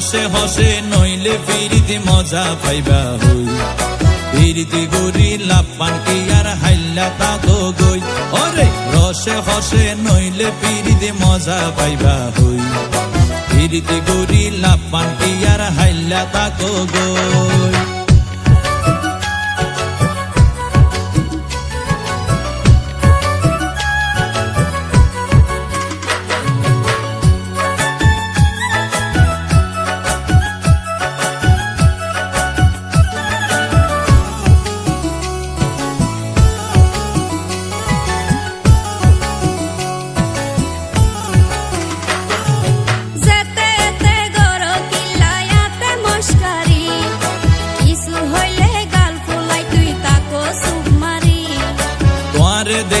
রসে হসে নইলে ফিরিতে মজা পাইবা হই। ফিরিতে গরি লাপান কি আর হাইলা তা তো গই। অরে রসে হসে নইলে ফিরিতে মজা পাইবা হই। ফিরিতে গরি লাপান কি আর হাইলা তা তো গই।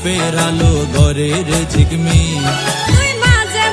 রূপের আলো ঘরের ঝিকমি মাঝে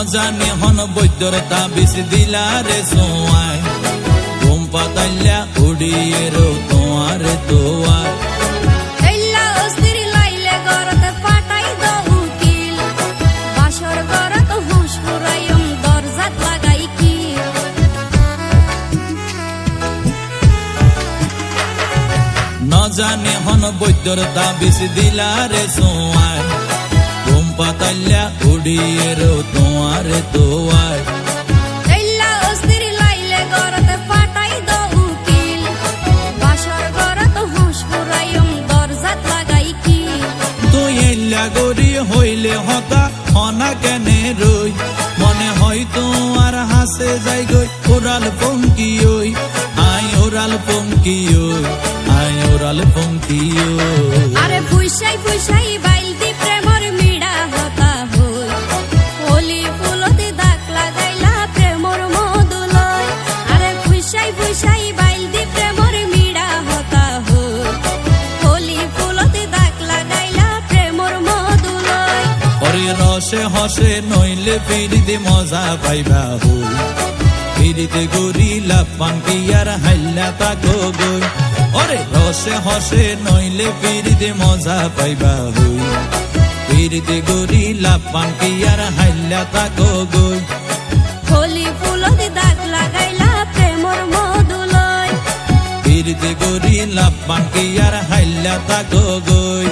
ন জানে হন বৈদ্যর তাবিজ দিলা রে সোয়াই ঘুম পাতাইলা উড়িয়ে রো তোমার তোয়ার জানে হন বৈদ্যর তাবিজ দিলা রে পাতাইলা উড়িয়ে রো তোমার তোয়ার এল্লা অস্থির লাইলে গরত পাটাই দো উকিল বাসর গরত হুঁশ ফুরাইম দরজাত লাগাই কি তুই এল্লা গরি হইলে হতা হনা কেনে রই মনে হয় তোমার হাসে যাই গই ওরাল পঙ্কি হসে নইলে ফিরিতে মজা পাইবা হই ফিরিতে গরিলা পাঙ্কি আর হাইলা তাকো গই। ওরে রসে হসে নইলে ফিরিতে মজা পাইবা হই। ফিরিতে গরিলা পাঙ্কি আর হাইলা তাকো গই। হোলি ফুলতে দাগ লাগাইলা প্রেমর মধুলয়। ফিরিতে গরিলা পাঙ্কি আর হাইলা তাকো গই।